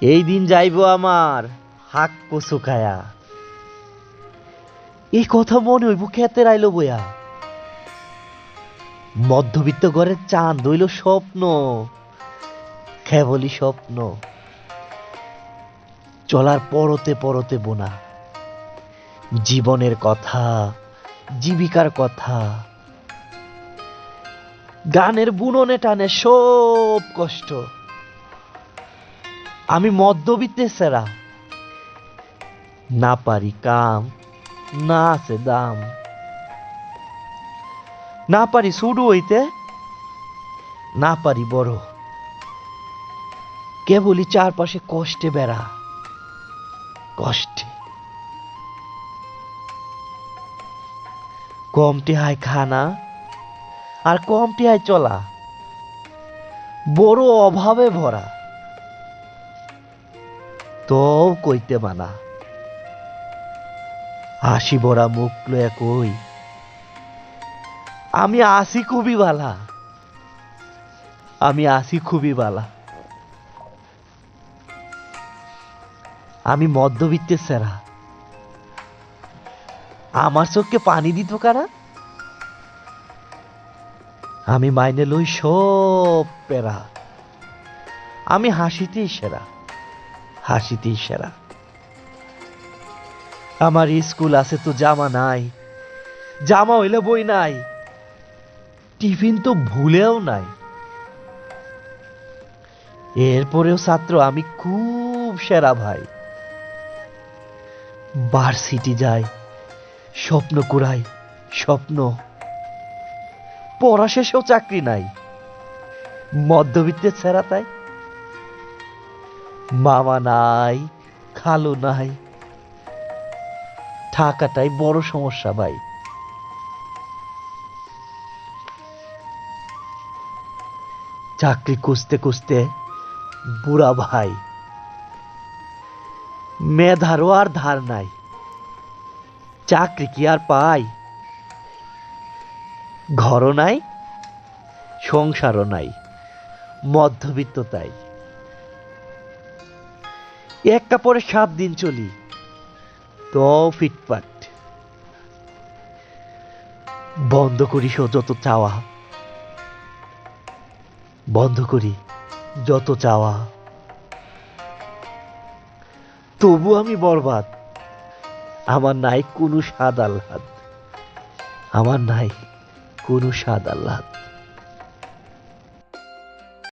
এই দিন যাইব আমার হাক কচু খায়া। এই কথা মনে হইব খেতে রাইল বইয়া মধ্যবিত্ত ঘরের চাঁদ হইল স্বপ্ন, কেবলই স্বপ্ন। চলার পরতে পরতে বোনা। জীবনের কথা, জীবিকার কথা। গানের বুননে টানে সব কষ্ট। আমি মধ্যবিত্তে, সেরা। না পারি কাম, না আছে দাম। না পারি শুরু হইতে, না পারি বড়। কেবলই চারপাশে কষ্টে বেড়া, কষ্টে। কমটি হায় খানা, আর কমটি হায় চলা। বড় অভাবে ভরা। তো কইতে মানা হাসি ভরা মুখ লয়া কই। আমি আসি খুবই বালা। আমি আসি খুবই বালা। আমি মধ্যবিত্তের সেরা। আমার চোখকে পানি দিত কারা? আমি মাইনে লই সব পেরা। আমি হাসিতেই সেরা। হাসিতেই সেরা। আমার স্কুল আছে তো জামা নাই, জামা হইলে বই নাই, টিফিন তো ভুলেও নাই। এরপরেও ছাত্র, আমি খুব সেরা ভাই। ভার্সিটি যাই, স্বপ্ন কুড়াই, স্বপ্ন। পড়া শেষেও চাকরি নাই, মধ্যবিত্তের ছেড়া তাই। মামা নাই, খালু নাই। থাকাটাই বড় সমস্যা ভাই। চাকরি খুঁজতে খুঁজতে বুড়া ভাই। মেধারও আর ধার নাই। চাকরি কি আর পাই? ঘরও নাই, সংসারও নাই, মধ্যবিত্ত তাই। এক কাপড়ে সাত দিন চলি। তো ফিটপাট বন্ধ করি যত চাওয়া। বন্ধ করি যত চাওয়া। তবু আমি বরবাদ। আমার নাই কোনো স্বাদ আহ্লাদ আমার নাই কোনো স্বাদ আহ্লাদ